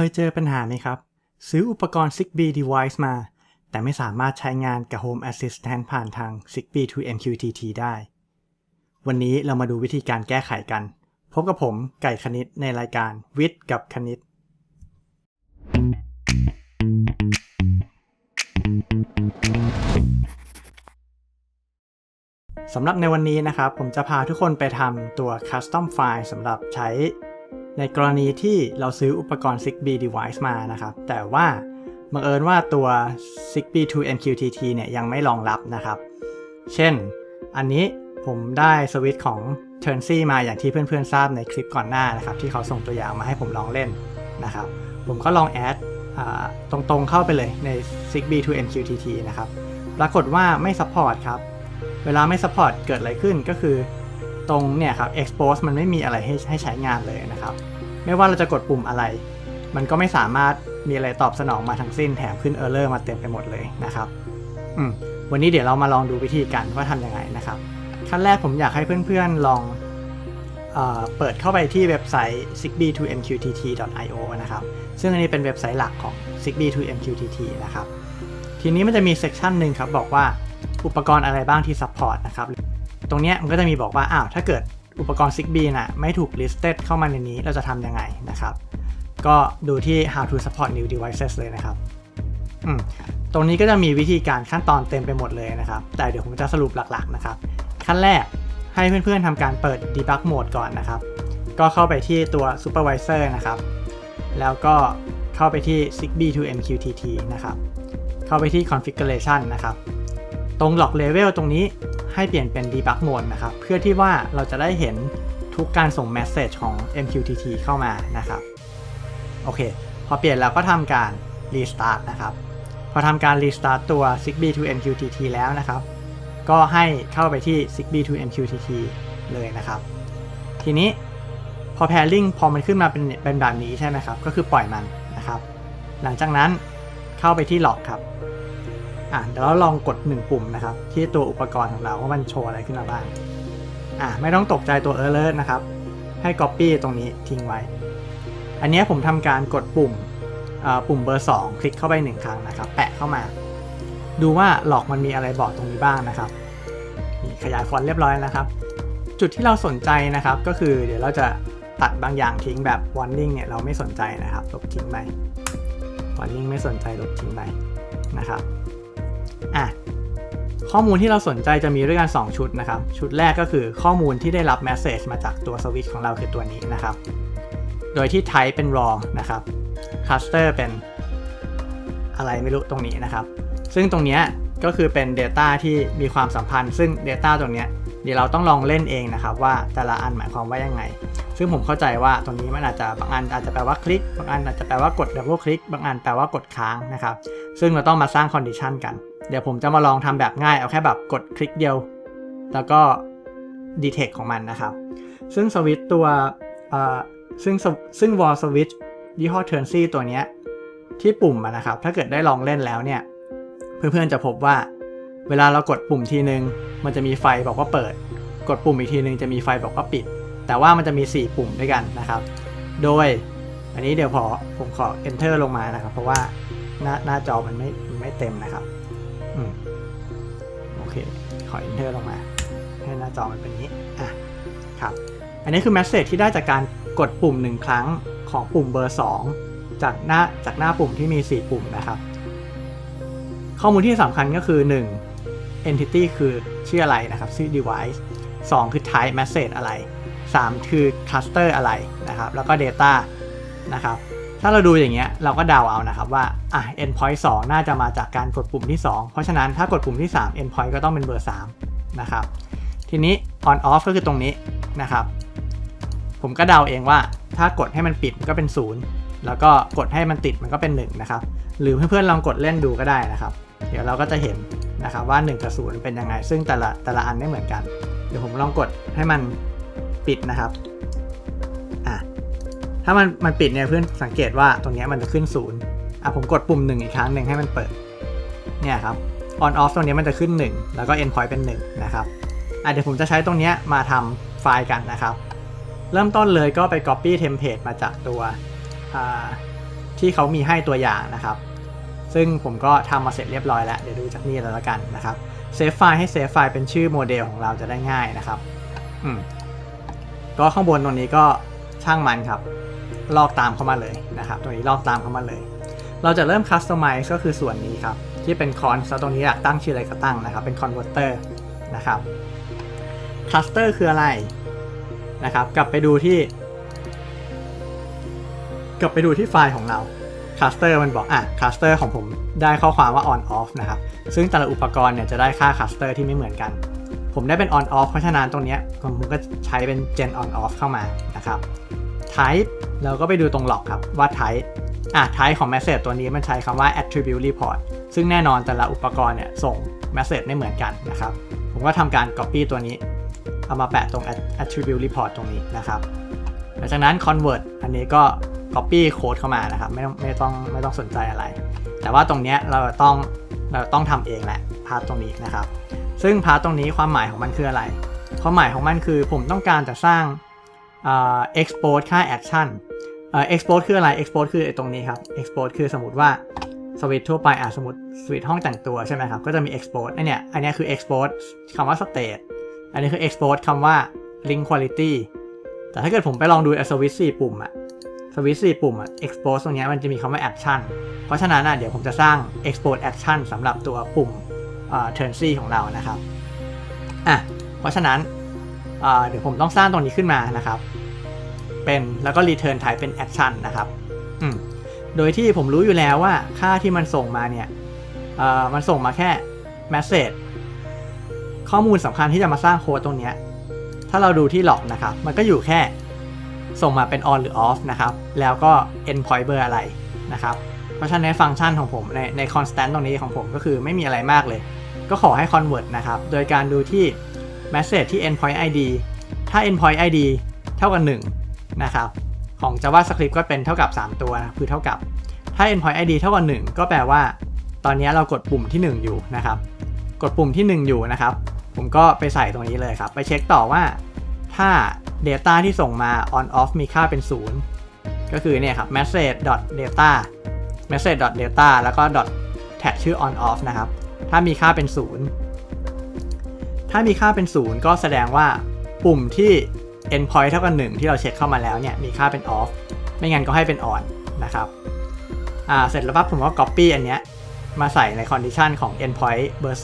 เคยเจอปัญหาไหมครับ ซื้ออุปกรณ์ Zigbee device มา แต่ไม่สามารถใช้งานกับ Home Assistant ผ่านทาง Zigbee to MQTT ได้ วันนี้เรามาดูวิธีการแก้ไขกัน พบกับผมไก่คณิตในรายการวิทย์กับคณิต สำหรับในวันนี้นะครับ ผมจะพาทุกคนไปทำตัว Custom File สำหรับใช้ ในกรณีที่เราซื้ออุปกรณ์ Zigbee device มานะครับ แต่ว่าบังเอิญว่าตัว Zigbee to MQTT เนี่ยยังไม่รองรับนะครับ เช่น อันนี้ผมได้สวิตช์ของ t u r n c y มาอย่างที่เพื่อนๆทราบในคลิปก่อนหน้านะครับ ที่เขาส่งตัวอย่างมาให้ผมลองเล่นนะครับ ผมก็ลองแอดตรงๆเข้าไปเลยใน Zigbee to MQTT นะครับ ปรากฏว่าไม่ซัพพอร์ตครับ เวลาไม่ซัพพอร์ตเกิดอะไรขึ้นก็คือ ตรงเนี่ยครับ expose มันไม่มีอะไรให้ให้ใช้งานเลยนะครับ ไม่ว่าเราจะกดปุ่มอะไร มันก็ไม่สามารถมีอะไรตอบสนองมาทั้งสิ้นแถมขึ้น error มาเต็มไปหมดเลยนะครับอืมวันนี้เดี๋ยวเรามาลองดูวิธีกันว่าทำยังไงนะครับ ขั้นแรกผมอยากให้เพื่อนๆลองเอเปิดเข้าไปที่เว็บไซต์ zigbee to mqtt.io นะครับ ซึ่งอันนี้เป็นเว็บไซต์หลักของ zigbee to mqtt นะครับ ทีนี้มันจะมีเซกชันหนึ่งครับบอกว่าอุปกรณ์อะไรบ้างที่ซัพพอร์ตนะครับ ตรงนี้มันก็จะมีบอกว่าอ้าวถ้าเกิดอุปกรณ์ Zigbee นะไม่ถูก listed เข้ามาในนี้เราจะทำยังไงนะครับ ก็ดูที่ how to support new devices เลยนะครับอืมตรงนี้ก็จะมีวิธีการขั้นตอนเต็มไปหมดเลยนะครับ แต่เดี๋ยวผมจะสรุปหลักๆนะครับ ขั้นแรกให้เพื่อนๆทำการเปิด debug mode ก่อนนะครับ ก็เข้าไปที่ตัว supervisor นะครับ แล้วก็เข้าไปที่ Zigbee to MQTT นะครับ เข้าไปที่ configuration นะครับ ตรง lock level ตรงนี้ ให้เปลี่ยนเป็น debug mode นะครับ เพื่อที่ว่าเราจะได้เห็นทุกการส่ง message ของ MQTT เข้ามานะครับ โอเค พอเปลี่ยนแล้วก็ทำการ restart นะครับ พอทำการ restart ตัว Zigbee to MQTT แล้วนะครับ ก็ให้เข้าไปที่ Zigbee to MQTT เลยนะครับ ทีนี้พอ pairing พอมันขึ้นมาเป็นเป็นแบบนี้ใช่ไหมครับ ก็คือปล่อยมันนะครับ หลังจากนั้นเข้าไปที่ lock ครับ อะเดี๋ยวเราลองกด 1 ปุ่มนะครับ ที่ตัวอุปกรณ์ของเราว่ามันโชว์อะไรขึ้นมาบ้างอะไม่ต้องตกใจตัว alert นะครับ ให้ copy ตรงนี้ทิ้งไว้ อันนี้ผมทำการกดปุ่มปุ่มเบอร์ 2 คลิกเข้าไป 1 ครั้งนะครับ แปะเข้ามา ดูว่าหลอกมันมีอะไรบอกตรงนี้บ้างนะครับนี่ขยายฟอนต์เรียบร้อยนะครับ จุดที่เราสนใจนะครับ ก็คือเดี๋ยวเราจะตัดบางอย่างทิ้งแบบ warning เนี่ยเราไม่สนใจนะครับลบทิ้งไป warning ไม่สนใจลบทิ้งไปนะครับ อะข้อมูลที่เราสนใจจะมีด้วยกัน 2 ชุดนะครับ ชุดแรกก็คือข้อมูลที่ได้รับ message มาจากตัวสวิตช์ของเราคือตัวนี้นะครับ โดยที่ type เป็น raw นะครับ cluster เป็นอะไรไม่รู้ตรงนี้นะครับ ซึ่งตรงนี้ก็คือเป็น Data ที่มีความสัมพันธ์ ซึ่ง Data ตรงนี้เดี๋ยวเราต้องลองเล่นเองนะครับ ว่าแต่ละอันหมายความว่ายังไง ซึ่งผมเข้าใจว่าตรงนี้มันอาจจะบางอันอาจจะแปลว่าคลิก บางอันอาจจะแปลว่ากดดับเบิลคลิก บางอันแปลว่ากดค้างนะครับ ซึ่งเราต้องมาสร้างคอนดิชันกัน เดี๋ยวผมจะมาลองทำแบบง่ายเอาแค่แบบกดคลิกเดียว แล้วก็ดีเทคของมันนะครับ ซึ่งสวิตตัวซึ่งซึ่งวอลสวิตยี่ห้อเทอร์นซี่ตัวนี้ที่ปุ่มนะครับ ถ้าเกิดได้ลองเล่นแล้วเนี่ย เพื่อนๆจะพบว่า เวลาเรากดปุ่มทีนึง มันจะมีไฟบอกว่าเปิด กดปุ่มอีกทีนึงจะมีไฟบอกว่าปิด แต่ว่ามันจะมี 4 ปุ่มด้วยกันนะครับ โดยอันนี้เดี๋ยวพอผมขอ enter ลงมานะครับ เพราะว่าหน้าหน้าจอมันไม่ไม่เต็มนะครับ โอเค ขอ enter ลงมา ให้หน้าจอมันเป็นนี้ อะ ครับ อันนี้คือ message ที่ได้จากการกดปุ่ม1ครั้งของปุ่มเบอร์ 2 จากหน้าจากหน้าปุ่มที่มี 4 ปุ่มนะครับ ข้อมูลที่สำคัญก็คือ 1 entity คือชื่ออะไรนะครับชื่อ device 2 คือ type message อะไร 3 คือ cluster อะไรนะครับ แล้วก็ data นะครับ ถ้าเราดูอย่างเงี้ยเราก็เดาเอานะครับว่าอะ endpoint 2 น่าจะมาจากการกดปุ่มที่ 2 เพราะฉะนั้นถ้ากดปุ่มที่ 3 endpoint ก็ต้องเป็นเบอร์ 3 นะครับ ทีนี้ on off ก็คือตรงนี้นะครับ ผมก็เดาเองว่าถ้ากดให้มันปิดมันก็เป็น 0 แล้วก็กดให้มันติดมันก็เป็น 1 นะครับ หรือเพื่อนๆลองกดเล่นดูก็ได้นะครับ เดี๋ยวเราก็จะเห็นนะครับว่า 1 กับ 0 เป็นยังไง ซึ่งแต่ละแต่ละอันไม่เหมือนกัน เดี๋ยวผมลองกดให้มันปิดนะครับ ถ้ามันมันปิดเนี่ยเพื่อนสังเกตว่าตรงนี้มันจะขึ้น0อะผมกดปุ่ม1อีกครั้งหนึ่งให้มันเปิด เนี่ยครับ on off ตรงนี้มันจะขึ้น 1 แล้วก็ end point เป็น 1 นะครับอะเดี๋ยวผมจะใช้ตรงนี้มาทำไฟล์กันนะครับ เริ่มต้นเลยก็ไป copy template มาจากตัวที่เขามีให้ตัวอย่างนะครับ ซึ่งผมก็ทำมาเสร็จเรียบร้อยแล้ว เดี๋ยวดูจากนี่แล้วละกันนะครับ เซฟไฟล์ให้เซฟไฟล์เป็นชื่อโมเดลของเราจะได้ง่ายนะครับ อืม ก็ข้างบนตรงนี้ก็ช่างมันครับ ลอกตามเข้ามาเลยนะครับตรงนี้ลอกตามเข้ามาเลย เราจะเริ่มคัสตอมไมซ์ก็คือส่วนนี้ครับ ที่เป็นคอนตรงนี้อยากตั้งชื่ออะไรก็ตั้งนะครับ เป็นคอนเวอร์เตอร์นะครับคลัสเตอร์คืออะไรนะครับ กลับไปดูที่ กลับไปดูที่ไฟล์ของเราคลัสเตอร์มันบอกอะคลัสเตอร์ของผมได้ข้อความว่า on off นะครับ ซึ่งแต่ละอุปกรณ์เนี่ยจะได้ค่าคลัสเตอร์ที่ไม่เหมือนกัน ผมได้เป็น on off เพราะฉะนั้นตรงนี้ผมก็ใช้เป็น gen on off เข้ามานะครับ type เราก็ไปดูตรง log ครับว่า type อะ type ของ message ตัวนี้มันใช้คำว่า attribute report ซึ่งแน่นอนแต่ละอุปกรณ์เนี่ยส่ง message ไม่เหมือนกันนะครับ ผมก็ทำการ copy ตัวนี้ เอามาแปะตรง attribute report ตรงนี้นะครับหลังจากนั้น convert อันนี้ก็ copy code เข้ามานะครับ ไม่ต้องไม่ต้องไม่ต้องสนใจอะไร แต่ว่าตรงเนี้ยเราต้องเราต้องทำเองแหละพาร์ทตรงนี้นะครับ ซึ่งพาร์ทตรงนี้ความหมายของมันคืออะไร ความหมายของมันคือผมต้องการจะสร้าง export ค่า action export คืออะไร export คือตรงนี้ครับ export คือสมมติว่าสวิตทั่วไปอะสมมติสวิตห้องแต่งตัวใช่ไหมครับ ก็จะมี export อันเนี้ยอันเนี้ยคือ export คำว่า state อันนี้คือ export คำว่า link quality แต่ถ้าเกิดผมไปลองดูสวิต4ปุ่มอะสวิต4ปุ่มอะ export ตรงเนี้ยมันจะมีคำว่า action เพราะฉะนั้นอะเดี๋ยวผมจะสร้าง export action สำหรับตัวปุ่ม turn C ของเรานะครับอะเพราะฉะนั้น เดี๋ยวผมต้องสร้างตรงนี้ขึ้นมานะครับ เป็นแล้วก็ return type เป็น action นะครับอืมโดยที่ผมรู้อยู่แล้วว่าค่าที่มันส่งมาเนี่ยมันส่งมาแค่ message ข้อมูลสำคัญที่จะมาสร้างโค้ดตรงนี้ ถ้าเราดูที่ log นะครับ มันก็อยู่แค่ส่งมาเป็น on หรือ off นะครับ แล้วก็ endpoint เบอร์อะไรนะครับ เพราะฉะนั้นฟังก์ชันของผมในใน constant ตรงนี้ของผมก็คือไม่มีอะไรมากเลย ก็ขอให้ convert นะครับ โดยการดูที่ message ที่ endpoint id ถ้า endpoint id เท่ากับ1นะครับของ JavaScript ก็เป็นเท่ากับ 3 ตัวนะคือเท่ากับ ถ้า endpoint id เท่ากับ 1 ก็แปลว่า ตอนนี้เรากดปุ่มที่ 1 อยู่นะครับ กดปุ่มที่ 1 อยู่นะครับ ผมก็ไปใส่ตรงนี้เลยครับ ไปเช็คต่อว่า ถ้า Data ที่ส่งมา on off มีค่าเป็น 0 ก็คือเนี่ยครับ message data message data แล้วก็ tag ชื่อ on off นะครับ ถ้ามีค่าเป็น 0 ถ้ามีค่าเป็น 0 ก็แสดงว่าปุ่มที่ endpoint เท่ากับ1 ที่เราเช็คเข้ามาแล้วเนี่ยมีค่าเป็น off ไม่งั้นก็ให้เป็น on นะครับอ่าเสร็จแล้วปั๊บผมก็ copy อันเนี้ยมาใส่ใน condition ของ endpoint เบอร์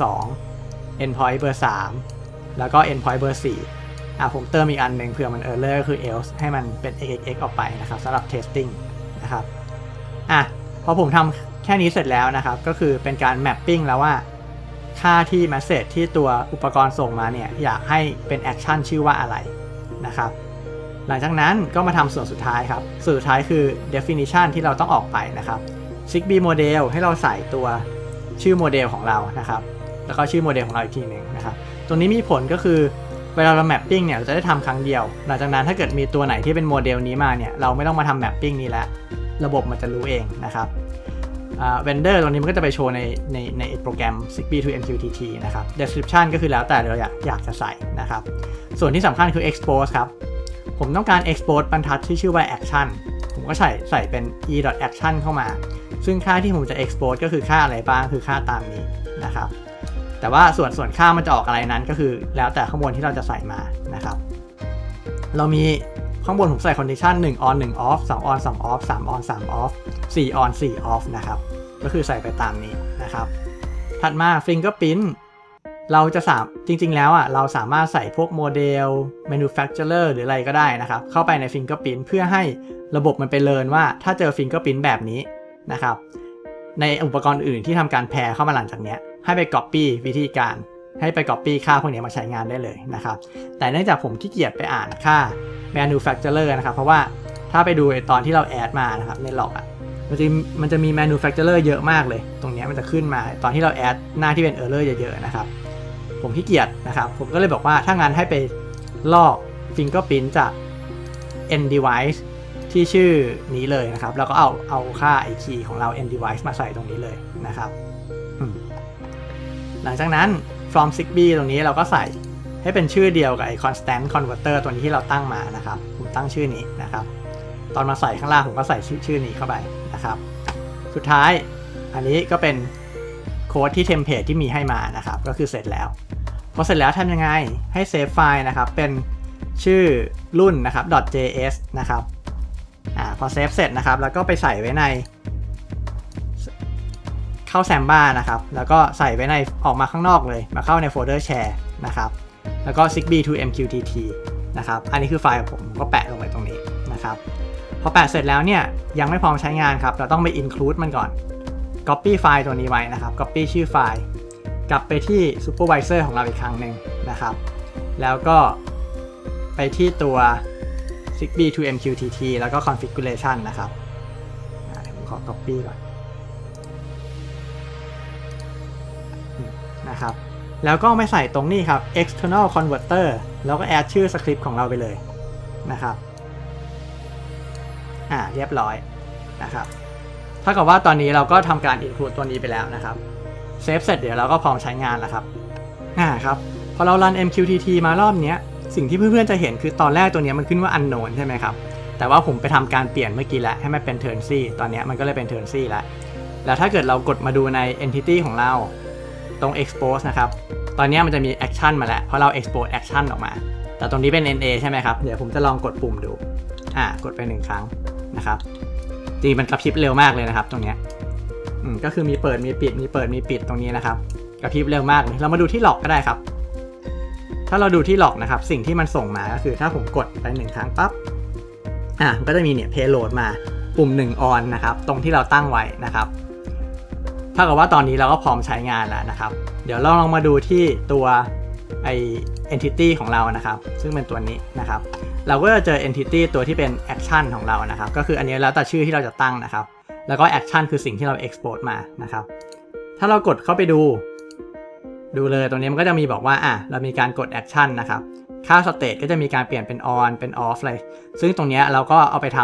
2 endpoint เบอร์ 3 แล้วก็ endpoint เบอร์ 4อ่าผมเติมอีกอันหนึ่งเผื่อมัน error ก็คือ else ให้มันเป็น xxx ออกไปนะครับสำหรับ testing นะครับอะพอผมทำแค่นี้เสร็จแล้วนะครับ ก็คือเป็นการ mapping แล้วว่า ค่าที่ message ที่ตัวอุปกรณ์ส่งมาเนี่ยอยากให้เป็น action ชื่อว่าอะไรนะครับหลังจากนั้นก็มาทำส่วนสุดท้ายครับส่วนสุดท้ายคือ definition ที่เราต้องออกไปนะครับ Zigbee model ให้เราใส่ตัวชื่อโมเดลของเรานะครับ แล้วก็ชื่อโมเดลของเราอีกทีหนึ่งนะครับ ตรงนี้มีผลก็คือเวลาเรา mapping เนี่ยเราจะได้ทำครั้งเดียว หลังจากนั้นถ้าเกิดมีตัวไหนที่เป็นโมเดลนี้มาเนี่ยเราไม่ต้องมาทำ mapping นี้แล้ว ระบบมันจะรู้เองนะครับ เวนเดอร์ตรงนี้มันก็จะไปโชว์ในในในโปรแกรม Zigbee to MQTT นะครับ description ก็คือแล้วแต่เราอยากอยากจะใส่นะครับ ส่วนที่สำคัญคือ expose ครับ ผมต้องการ expose บรรทัดที่ชื่อว่า action ผมก็ใส่ใส่เป็น e.action เข้ามา ซึ่งค่าที่ผมจะ expose ก็คือค่าอะไรบ้างคือค่าตามนี้นะครับ แต่ว่าส่วนส่วนค่ามันจะออกอะไรนั้นก็คือแล้วแต่ข้างบนที่เราจะใส่มานะครับ เรามี ข้างบนผมใส่ condition 1 on 1 off 2 on 2 off 3 on 3 off 4 on 4 off นะครับ ก็คือใส่ไปตามนี้นะครับ ถัดมา fingerprint เราจะสามจริง ๆ แล้วอะเราสามารถใส่พวกโมเดล manufacturer หรืออะไรก็ได้นะครับ เข้าไปใน fingerprint เพื่อให้ระบบมันไปเรียนว่าถ้าเจอ fingerprint แบบนี้นะครับ ในอุปกรณ์อื่นที่ทำการแพรเข้ามาหลังจากเนี้ยให้ไป copy วิธีการให้ไป copy ค่าพวกนี้มาใช้งานได้เลยนะครับ แต่เนื่องจากผมขี้เกียจไปอ่านค่า manufacturer นะครับ เพราะว่าถ้าไปดูตอนที่เราแอดมานะครับในหลอกอะมันจะมันจะมี manufacturer เยอะมากเลย ตรงนี้มันจะขึ้นมาตอนที่เราแอดหน้าที่เป็น error เยอะๆนะครับ ผมขี้เกียจนะครับ ผมก็เลยบอกว่าถ้างั้นให้ไปลอก fingerprint จาก end device ที่ชื่อนี้เลยนะครับ แล้วก็เอาเอาค่า i key ของเรา end device มาใส่ตรงนี้เลยนะครับ หลังจากนั้น from zigbee ตรงนี้เราก็ใส่ ให้เป็นชื่อเดียวกับไอ้ constant converter ตัวนี้ที่เราตั้งมานะครับ ผมตั้งชื่อนี้นะครับ ตอนมาใส่ข้างล่างผมก็ใส่ชื่อชื่อนี้เข้าไปนะครับ สุดท้ายอันนี้ก็เป็นโค้ดที่เทมเพลตที่มีให้มานะครับ ก็คือเสร็จแล้วพอเสร็จแล้วทำยังไงให้เซฟไฟล์นะครับ เป็นชื่อรุ่นนะครับ .js นะครับอ่าพอเซฟเสร็จนะครับ แล้วก็ไปใส่ไว้ในเข้าแซมบ้านะครับ แล้วก็ใส่ไว้ในออกมาข้างนอกเลย มาเข้าในโฟลเดอร์แชร์นะครับ แล้วก็ zigbee to mqtt นะครับ อันนี้คือไฟล์ของผมก็แปะลงไปตรงนี้นะครับพอแปะเสร็จแล้วเนี่ยยังไม่พร้อมใช้งานครับ เราต้องไป include มันก่อน copy ไฟล์ตัวนี้ไว้นะครับ copy ชื่อไฟล์ กลับไปที่ supervisor ของเราอีกครั้งหนึ่งนะครับ แล้วก็ไปที่ตัว zigbee to mqtt แล้วก็ configuration นะครับผมขอ copy ก่อนนะครับ แล้วก็ไม่ใส่ตรงนี้ครับ external converter แล้วก็ add ชื่อสคริปต์ของเราไปเลยนะครับอ่าเรียบร้อยนะครับถ้ากับว่าตอนนี้เราก็ทำการ include ตัวนี้ไปแล้วนะครับเซฟเสร็จเดี๋ยวเราก็พร้อมใช้งานแล้วครับอ่าครับพอเรา run MQTT มารอบนี้สิ่งที่เพื่อนๆจะเห็นคือตอนแรกตัวนี้มันขึ้นว่า unknown ใช่ไหมครับแต่ว่าผมไปทำการเปลี่ยนเมื่อกี้แล้วให้มันเป็น turn C ตอนนี้มันก็เลยเป็น turn C แล้วแล้วถ้าเกิดเรากดมาดูใน entity ของเรา ตรง expose นะครับ ตอนนี้มันจะมี action มาแล้ว เพราะเรา export action ออกมา แต่ตรงนี้เป็น NA ใช่ไหมครับ เดี๋ยวผมจะลองกดปุ่มดู อ่า กดไปหนึ่งครั้งนะครับ จริงมันกระพริบเร็วมากเลยนะครับ ตรงนี้อืม ก็คือมีเปิด มีปิด มีเปิด มีปิดตรงนี้นะครับ กระพริบเร็วมากเลย เรามาดูที่หลอกก็ได้ครับ ถ้าเราดูที่หลอกนะครับ สิ่งที่มันส่งมาก็คือ ถ้าผมกดไปหนึ่งครั้งปั๊บ อะก็จะมีเนี่ย payload มา ปุ่ม1 on นะครับ ตรงที่เราตั้งไว้นะครับ ถ้ากับว่าตอนนี้เราก็พร้อมใช้งานแล้วนะครับ เดี๋ยวเราลองมาดูที่ตัวไอ entity ของเรานะครับ ซึ่งเป็นตัวนี้นะครับ เราก็จะเจอ entity ตัวที่เป็น action ของเรานะครับ ก็คืออันนี้แล้วแต่ชื่อที่เราจะตั้งนะครับ แล้วก็ action คือสิ่งที่เรา export มานะครับ ถ้าเรากดเข้าไปดู ดูเลยตรงนี้มันก็จะมีบอกว่าอะเรามีการกด action นะครับ ค่า state ก็จะมีการเปลี่ยนเป็น on เป็น off เลย ซึ่งตรงนี้เราก็เอาไปท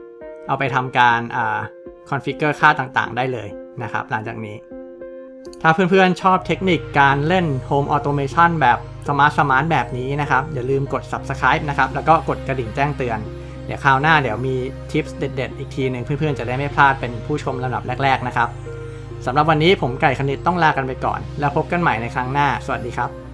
ำเอาไปทำการอ่า configure ค่าต่างๆ ได้เลย นะครับ หลังจากนี้ ถ้าเพื่อนๆชอบเทคนิคการเล่น Home Automation แบบสมาร์ทสมาร์ทแบบนี้นะครับ อย่าลืมกด Subscribe นะครับ แล้วก็กดกระดิ่งแจ้งเตือน เดี๋ยวคราวหน้าเดี๋ยวมีทิปเด็ดๆ อีกทีหนึ่งเพื่อนๆจะได้ไม่พลาดเป็นผู้ชมลำดับแรก ๆ นะครับสำหรับวันนี้ผมไก่คณิตต้องลากันไปก่อน แล้วพบกันใหม่ในครั้งหน้า สวัสดีครับ